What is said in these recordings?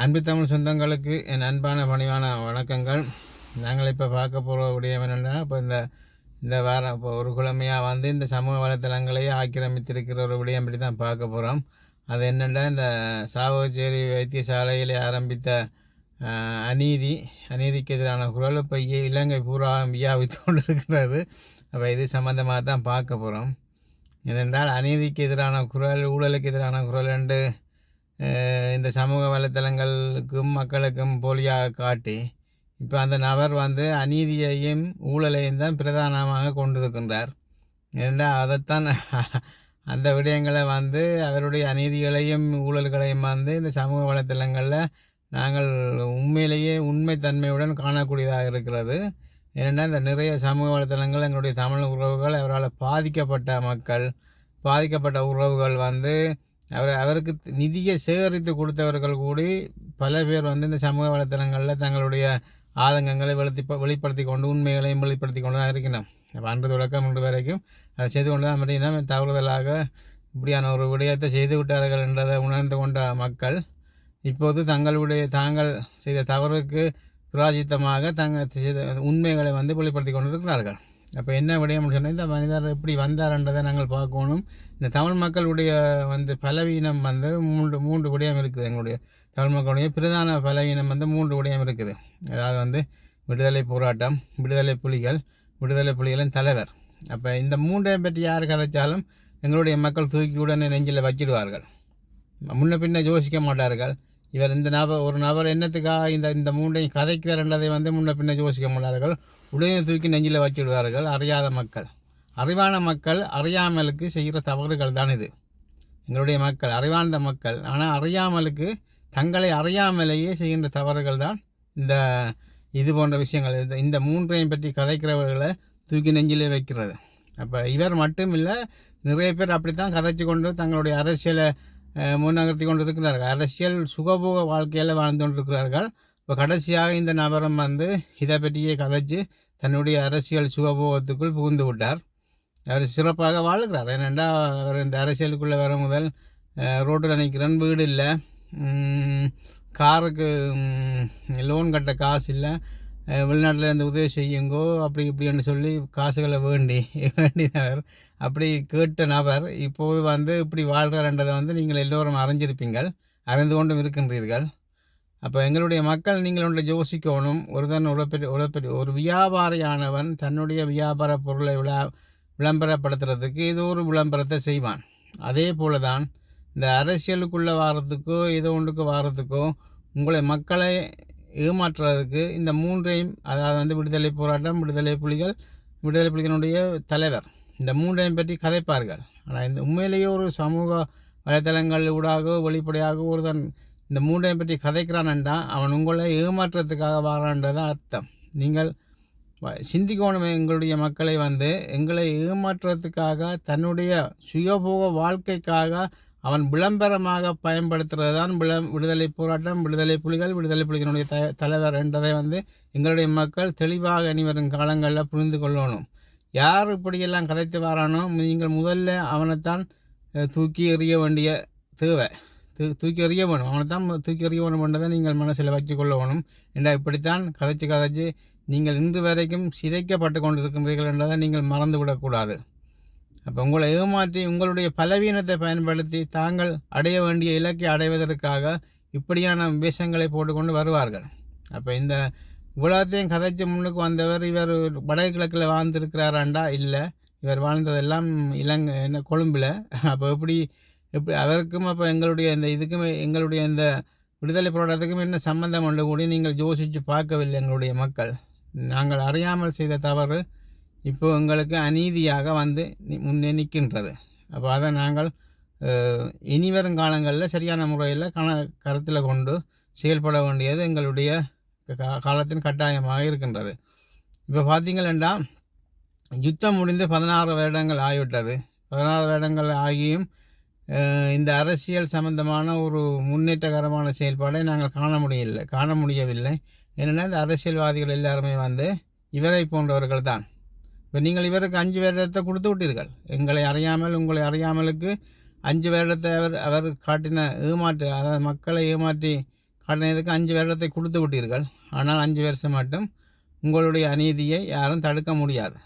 அன்பு தமிழ் சொந்தங்களுக்கு என் அன்பான பணிவான வணக்கங்கள். நாங்கள் இப்போ பார்க்க போகிற விடயம் என்னென்னா இப்போ இந்த இந்த வாரம் இப்போ ஒரு குழமையாக வந்து இந்த சமூக வலைத்தளங்களையே ஆக்கிரமித்திருக்கிற ஒரு விடயம் பற்றி தான் பார்க்க போகிறோம் அது என்னென்னா இந்த சாவகச்சேரி வைத்தியசாலையில் ஆரம்பித்த அநீதி அநீதிக்கு எதிரான குரல் இப்போ இ- இலங்கை பூரா வியாபித்து கொண்டிருக்கிறது அப்போ இது சம்மந்தமாக தான் பார்க்க போகிறோம் ஏனென்றால் அநீதிக்கு எதிரான குரல் ஊழலுக்கு எதிரான குரல் என்று இந்த சமூக வலைத்தளங்களுக்கும் மக்களுக்கும் போலியாக காட்டி இப்போ அந்த நபர் வந்து அநீதியையும் ஊழலையும் தான் பிரதானமாக கொண்டிருக்கின்றார். ஏனென்றால் அதைத்தான் அந்த விடயங்களை வந்து அவருடைய அநீதிகளையும் ஊழல்களையும் வந்து இந்த சமூக வலைத்தளங்களில் நாங்கள் உண்மையிலேயே உண்மைத்தன்மையுடன் காணக்கூடியதாக இருக்கிறது. ஏனென்றால் இந்த நிறைய சமூக வலைத்தளங்கள் எங்களுடைய தமிழ் உறவுகள் அவரால் பாதிக்கப்பட்ட மக்கள் பாதிக்கப்பட்ட உறவுகள் வந்து அவர் அவருக்கு நிதியை சேகரித்து கொடுத்தவர்கள் கூடி பல பேர் வந்து இந்த சமூக வலைத்தளங்களில் தங்களுடைய ஆதங்கங்களை வெளித்தி வெளிப்படுத்தி கொண்டு உண்மைகளையும் வெளிப்படுத்தி கொண்டு தான் இருக்கணும் அப்போ அன்று தொடக்கம் இன்று வரைக்கும் அதை செய்து கொண்டு தான் அப்படின்னா தவறுதலாக இப்படியான ஒரு விடயத்தை செய்து விட்டார்கள் என்றதை உணர்ந்து கொண்ட மக்கள் இப்போது தங்களுடைய தாங்கள் செய்த தவறுக்கு பிராஜித்தமாக தாங்கள் செய்த உண்மைகளை வந்து வெளிப்படுத்தி கொண்டிருக்கிறார்கள். அப்போ என்ன விடயம் சொன்னால் இந்த மனிதர் எப்படி வந்தார்ன்றதை நாங்கள் பார்க்கணும். இந்த தமிழ் மக்களுடைய வந்து பலவீனம் வந்து மூன்று மூன்று விடயம் இருக்குது எங்களுடைய தமிழ் மக்களுடைய பிரதான பலவீனம் வந்து மூன்று விடயம் இருக்குது. அதாவது வந்து விடுதலை போராட்டம் விடுதலை புலிகள் விடுதலை புலிகளின் தலைவர். அப்போ இந்த மூன்றையும் பற்றி யார் கதைச்சாலும் எங்களுடைய மக்கள் தூக்கி உடனே நெஞ்சில் வச்சிடுவார்கள். முன்ன பின்ன யோசிக்க மாட்டார்கள். இவர் இந்த நபர் ஒரு நபர் என்னத்துக்காக இந்த இந்த மூண்டையும் கதைக்கிறார்ன்றதை வந்து முன்ன பின்ன யோசிக்க மாட்டார்கள் உடனே தூக்கி நெஞ்சில் வச்சுடுவார்கள் அறியாத மக்கள். அறிவான மக்கள் அறியாமலுக்கு செய்கிற தவறுகள் தான் இது. எங்களுடைய மக்கள் அறிவார்ந்த மக்கள். ஆனால் அறியாமலுக்கு தங்களை அறியாமலேயே செய்கின்ற தவறுகள் தான் இந்த இது போன்ற விஷயங்கள். இந்த இந்த மூன்றையும் பற்றி கதைக்கிறவர்களை தூக்கி நெஞ்சிலே வைக்கிறது. அப்போ இவர் மட்டும் இல்லை நிறைய பேர் அப்படித்தான் கதைச்சு கொண்டு தங்களுடைய அரசியலை முன்னகர்த்தி கொண்டிருக்கிறார்கள். அரசியல் சுகபோக வாழ்க்கையில் வாழ்ந்து கொண்டிருக்கிறார்கள். இப்போ கடைசியாக இந்த நபரும் வந்து இதை பற்றியே கதைச்சு தன்னுடைய அரசியல் சுகபோகத்துக்குள் புகுந்து விட்டார். அவர் சிறப்பாக வாழ்கிறார். ஏனென்றால் அவர் இந்த அரசியலுக்குள்ளே வர முதல் ரோட்டில் நிற்கிறேன் வீடு இல்லை. காருக்கு லோன் கட்ட காசு இல்லை. வெளிநாட்டில் இருந்து உதவி செய்யுங்கோ அப்படி இப்படின்னு சொல்லி காசுகளை வேண்டி வேண்டினவர். அப்படி கேட்ட நபர் இப்போது வந்து இப்படி வாழ்கிறார்ன்றதை வந்து நீங்கள் எல்லோரும் அறிஞ்சிருப்பீங்கள் அறிந்து கொண்டும் இருக்கின்றீர்கள். அப்போ எங்களுடைய மக்கள் நீங்கள் ஒன்றை யோசிக்கணும். ஒருதன் உடற்பெரிய உடற்பெரிய ஒரு வியாபாரியானவன் தன்னுடைய வியாபார பொருளை விளா விளம்பரப்படுத்துறதுக்கு ஏதோ ஒரு விளம்பரத்தை செய்வான். அதே போல தான் இந்த அரசியலுக்குள்ளே வாரத்துக்கோ ஏதோ ஒன்றுக்கு வாரத்துக்கோ உங்களை மக்களை ஏமாற்றுறதுக்கு இந்த மூன்றையும் அதாவது வந்து விடுதலை போராட்டம் விடுதலை புலிகள் விடுதலை புலிகளுடைய தலைவர் இந்த மூன்றையும் பற்றி கதைப்பார்கள். ஆனால் இந்த உண்மையிலேயே ஒரு சமூக வலைத்தளங்கள் ஊடாக வெளிப்படையாக ஒருதன் இந்த மூன்றையும் பற்றி கதைக்கிறான்டா அவன் உங்களை ஏமாற்றத்துக்காக வாரான்றதான் அர்த்தம். நீங்கள் சிந்திக்கணும் எங்களுடைய மக்களை வந்து எங்களை ஏமாற்றுறதுக்காக தன்னுடைய சுயபோக வாழ்க்கைக்காக அவன் விளம்பரமாக பயன்படுத்துறது தான் விளம் விடுதலை போராட்டம் விடுதலை புலிகள் விடுதலை புலிகளுடைய த தலைவர் என்றதை வந்து எங்களுடைய மக்கள் தெளிவாக இனி வரும் காலங்களில் புரிந்து கொள்ளணும். யார் இப்படியெல்லாம் கதைத்து வரானோ நீங்கள் முதல்ல அவனைத்தான் தூக்கி எறிய வேண்டிய தேவை. தூ- தூக்கி எறிய வேணும். அவனை தான் தூக்கி எறிய வேணும்ன்றதை நீங்கள் மனசில் வச்சு கொள்ள வேணும். என்றால் இப்படித்தான் கதைச்சு கதைச்சு நீங்கள் இன்று வரைக்கும் சிதைக்கப்பட்டு கொண்டிருக்கின்றீர்கள் என்றதை நீங்கள் மறந்து விடக்கூடாது அப்போ உங்களை ஏமாற்றி உங்களுடைய பலவீனத்தை பயன்படுத்தி தாங்கள் அடைய வேண்டிய இலக்கை அடைவதற்காக இப்படியான விஷயங்களை போட்டுக்கொண்டு வருவார்கள். அப்போ இந்த இவ்வளோத்தையும் கதைச்சி முன்னுக்கு வந்தவர் இவர் வடகிழக்கில் வாழ்ந்திருக்கிறாராண்டா இல்லை. இவர் வாழ்ந்ததெல்லாம் இலங்கை என்ன கொழும்பில். அப்போ எப்படி எப்படி அவருக்கும் அப்போ எங்களுடைய இந்த இதுக்கும் எங்களுடைய இந்த விடுதலை போராட்டத்துக்கும் என்ன சம்மந்தம் உண்டு கூடி நீங்கள் யோசித்து பார்க்கவில்லை எங்களுடைய மக்கள். நாங்கள் அறியாமல் செய்த தவறு இப்போ எங்களுக்கு அநீதியாக வந்து நி- முன்னே நிற்கின்றது அப்போ அதை நாங்கள் இனி வரும் காலங்களில் சரியான முறையில் கண கருத்தில் கொண்டு செயல்பட வேண்டியது எங்களுடைய காலத்தின் கட்டாயமாக இருக்கின்றது. இப்போ பார்த்தீங்களா யுத்தம் முடிந்து பதினாறு வருடங்கள் ஆகிவிட்டது. பதினாறு வருடங்கள் ஆகியும் இந்த அரசியல் சம்பந்தமான ஒரு முன்னேற்றகரமான செயல்பாடை நாங்கள் காண முடியவில்லை காண முடியவில்லை. ஏனென்றால் இந்த அரசியல்வாதிகள் எல்லாருமே வந்து இவரை போன்றவர்கள் தான். இப்போ நீங்கள் இவருக்கு அஞ்சு வருடத்தை கொடுத்து விட்டீர்கள். எங்களை அறியாமல் உங்களை அறியாமலுக்கு அஞ்சு வருடத்தை அவர் அவர் காட்டின ஏமாற்று அதாவது மக்களை ஏமாற்றி காட்டினதுக்கு அஞ்சு வருடத்தை கொடுத்து விட்டீர்கள். ஆனால் அஞ்சு வருஷம் மட்டும் உங்களுடைய அநீதியை யாரும் தடுக்க முடியாது.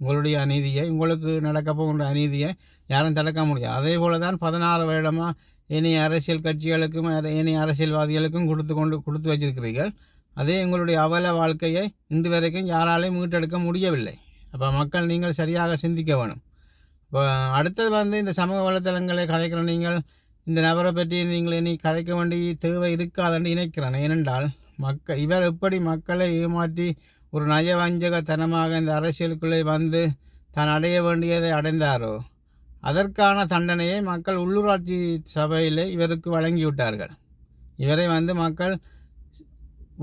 உங்களுடைய அநீதியை உங்களுக்கு நடக்க போகின்ற அநீதியை யாரும் தடுக்க முடியாது. அதே போல தான் பதினாறு வருடமாக இனி அரசியல் கட்சிகளுக்கும் இனி அரசியல்வாதிகளுக்கும் கொடுத்து கொண்டு கொடுத்து வச்சிருக்கிறீர்கள். அதே எங்களுடைய அவல வாழ்க்கையை இன்று வரைக்கும் யாராலையும் மீட்டெடுக்க முடியவில்லை. அப்போ மக்கள் நீங்கள் சரியாக சிந்திக்க வேணும். இப்போ அடுத்தது வந்து இந்த சமூக வலைத்தளங்களை கதைக்கிற நீங்கள் இந்த நபரை பற்றி நீங்கள் இனி கதைக்க வேண்டிய தேவை இருக்காதுன்னு நினைக்கிறேன். ஏனென்றால் மக்கள் இவர் எப்படி மக்களை ஏமாற்றி ஒரு நயவஞ்சகத்தனமாக இந்த அரசியலுக்குள்ளே வந்து தான் அடைய வேண்டியதை அடைந்தாரோ அதற்கான தண்டனையை மக்கள் உள்ளூராட்சி சபையில் இவருக்கு வழங்கிவிட்டார்கள். இவரை வந்து மக்கள்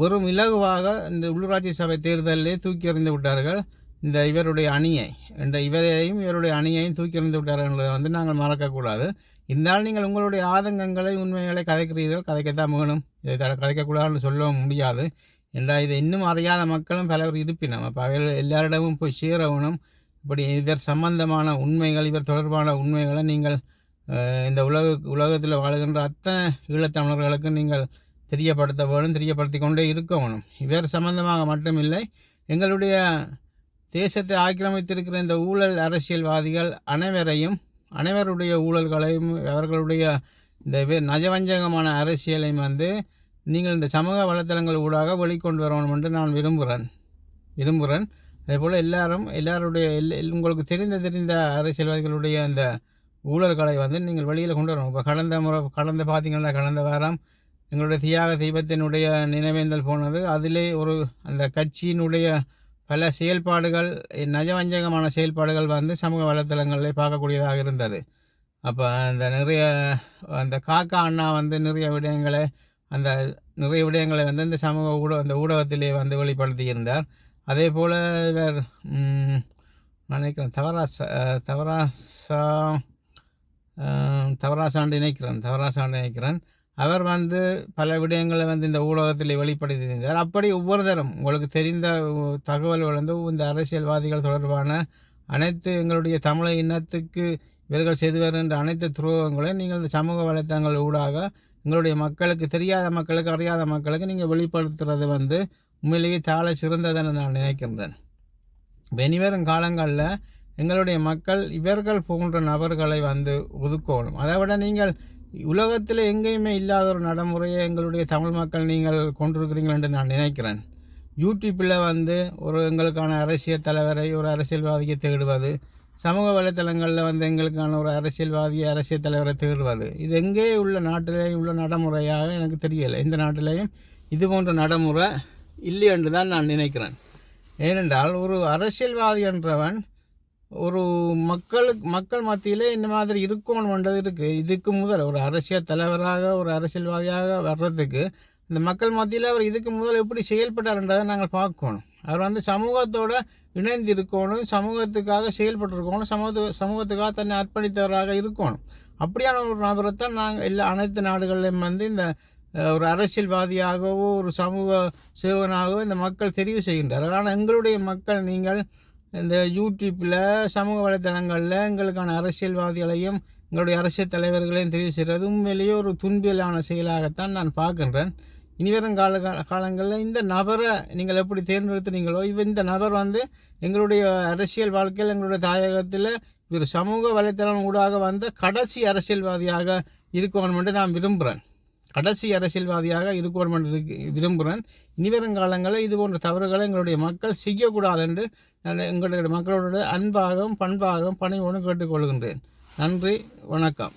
வெறும் இலகுவாக இந்த உள்ளூராட்சி சபை தேர்தலிலே தூக்கி எறிந்து விட்டார்கள். இந்த இவருடைய அணியை என்ற இவரையும் இவருடைய அணியையும் தூக்கி எறிந்து விட்டார்கள் என்பதை வந்து நாங்கள் மறக்கக்கூடாது. இருந்தாலும் நீங்கள் உங்களுடைய ஆதங்கங்களை உண்மைகளை கதைக்கிறீர்கள் கதைக்கத்தான் வேணும். இதை த கதைக்கக்கூடாதுன்னு சொல்ல முடியாது. என்றால் இதை இன்னும் அறியாத மக்களும் பலர் இருப்பினோம். அப்போ அவைகள் எல்லாரிடமும் போய் சேரவணும் இப்படி இவர் சம்பந்தமான உண்மைகள் இவர் தொடர்பான உண்மைகளை நீங்கள் இந்த உலக உலகத்தில் வாழ்கின்ற அத்தனை ஈழத்தமிழர்களுக்கு நீங்கள் தெரியப்படுத்த வேணும் தெரியப்படுத்தி கொண்டே இருக்க வேணும். இவர் சம்பந்தமாக மட்டுமில்லை. எங்களுடைய தேசத்தை ஆக்கிரமித்திருக்கிற இந்த ஊழல் அரசியல்வாதிகள் அனைவரையும் அனைவருடைய ஊழல்களையும் அவர்களுடைய இந்த நஜவஞ்சகமான அரசியலையும் வந்து நீங்கள் இந்த சமூக வலைத்தளங்கள் ஊடாக வெளிக்கொண்டு வரணும் என்று நான் விரும்புகிறேன். விரும்புகிறேன். அதேபோல் எல்லாரும் எல்லாருடைய எல் உங்களுக்கு தெரிந்த தெரிந்த அரசியல்வாதிகளுடைய அந்த ஊழல்களை வந்து நீங்கள் வெளியில் கொண்டு வரணும். இப்போ கடந்த முறை கடந்த பார்த்திங்கன்னா கடந்த வாரம் எங்களுடைய தியாக தீபத்தினுடைய நினைவேந்தல் போனது. அதிலே ஒரு அந்த கட்சியினுடைய பல செயல்பாடுகள் நஜவஞ்சகமான செயல்பாடுகள் வந்து சமூக வலைத்தளங்களில் பார்க்கக்கூடியதாக இருந்தது. அப்போ அந்த நிறைய அந்த காக்கா அண்ணா வந்து நிறைய விடயங்களை அந்த நிறைய விடயங்களை வந்து இந்த சமூக ஊட அந்த ஊடகத்திலே வந்து வெளிப்படுத்தியிருந்தார். அதே போல் இவர் நினைக்கிறேன் தவராசா தவராசா தவராசாண்டு நினைக்கிறேன் தவராசாண்டு நினைக்கிறேன். அவர் வந்து பல விடயங்களை வந்து இந்த ஊடகத்தில் வெளிப்படுத்தியிருந்தார். அப்படி ஒவ்வொரு தரம் உங்களுக்கு தெரிந்த தகவல்கள் வந்து இந்த அரசியல்வாதிகள் தொடர்பான அனைத்து எங்களுடைய தமிழை இனத்துக்கு இவர்கள் செய்து வருகின்ற அனைத்து துரோகங்களையும் நீங்கள் இந்த சமூக வலைத்தளங்கள் ஊடாக எங்களுடைய மக்களுக்கு தெரியாத மக்களுக்கு அறியாத மக்களுக்கு நீங்கள் வெளிப்படுத்துறது வந்து உண்மையிலேயே தாழ சிறந்ததுன்னு நான் நினைக்கின்றேன். வெனிவரும் காலங்களில் எங்களுடைய மக்கள் இவர்கள் போன்ற நபர்களை வந்து ஒதுக்கணும். அதை விட நீங்கள் உலகத்தில் எங்கேயுமே இல்லாத ஒரு நடைமுறையை எங்களுடைய தமிழ் மக்கள் நீங்கள் கொண்டிருக்கிறீங்கள் என்று நான் நினைக்கிறேன். யூடியூப்பில் வந்து ஒரு எங்களுக்கான அரசியல் தலைவரை ஒரு அரசியல்வாதியை தேடுவது சமூக வலைத்தளங்களில் வந்து எங்களுக்கான ஒரு அரசியல்வாதியை அரசியல் தலைவரை தேடுவது இது எங்கே உள்ள நாட்டிலேயும் உள்ள நடைமுறையாக எனக்கு தெரியலை. இந்த நாட்டிலேயும் இது போன்ற நடைமுறை இல்லை என்று தான் நான் நினைக்கிறேன். ஏனென்றால் ஒரு அரசியல்வாதி என்றவன் ஒரு மக்களுக்கு மக்கள் மத்தியிலே இந்த மாதிரி இருக்கணும்ன்றது இருக்குது இதுக்கு முதல் ஒரு அரசியல் தலைவராக ஒரு அரசியல்வாதியாக வர்றதுக்கு இந்த மக்கள் மத்தியில் அவர் இதுக்கு முதல் எப்படி செயல்பட்டார்ன்றதை நாங்கள் பார்க்கணும். அவர் வந்து சமூகத்தோடு இணைந்து இருக்கணும் சமூகத்துக்காக செயல்பட்டுருக்கணும் சமூக சமூகத்துக்காக தன்னை அர்ப்பணித்தவராக இருக்கணும். அப்படியான ஒரு நபரை தான் நாங்கள் எல்லா அனைத்து நாடுகளிலும் வந்து இந்த ஒரு அரசியல்வாதியாகவோ ஒரு சமூக சேவனாகவோ இந்த மக்கள் தெரிவு செய்கின்றார்கள். ஆனால் எங்களுடைய மக்கள் நீங்கள் இந்த யூடியூப்பில் சமூக வலைத்தளங்களில் எங்களுக்கான அரசியல்வாதிகளையும் எங்களுடைய அரசியல் தலைவர்களையும் தெரிவு செய்கிறது உண்மையிலேயே ஒரு துன்பியலான செயலாகத்தான் நான் பார்க்கின்றேன். இனிவரும் கால காலங்களில் இந்த நபரை நீங்கள் எப்படி தேர்ந்தெடுத்துனீங்களோ இவ இந்த நபர் வந்து எங்களுடைய அரசியல் வாழ்க்கையில் எங்களுடைய தாயகத்தில் ஒரு சமூக வலைத்தளம் ஊடாக வந்த கடைசி அரசியல்வாதியாக இருக்கணும் என்று நான் விரும்புகிறேன். கடைசி அரசியல்வாதியாக இருக்கணும் என்று விரும்புகிறேன். இனிவரும் காலங்களில் இது போன்ற தவறுகளை எங்களுடைய மக்கள் செய்யக்கூடாது என்று நான் எங்களுடைய மக்களோட அன்பாகவும் பண்பாகவும் பணிவோடு கேட்டுக்கொள்கின்றேன். நன்றி வணக்கம்.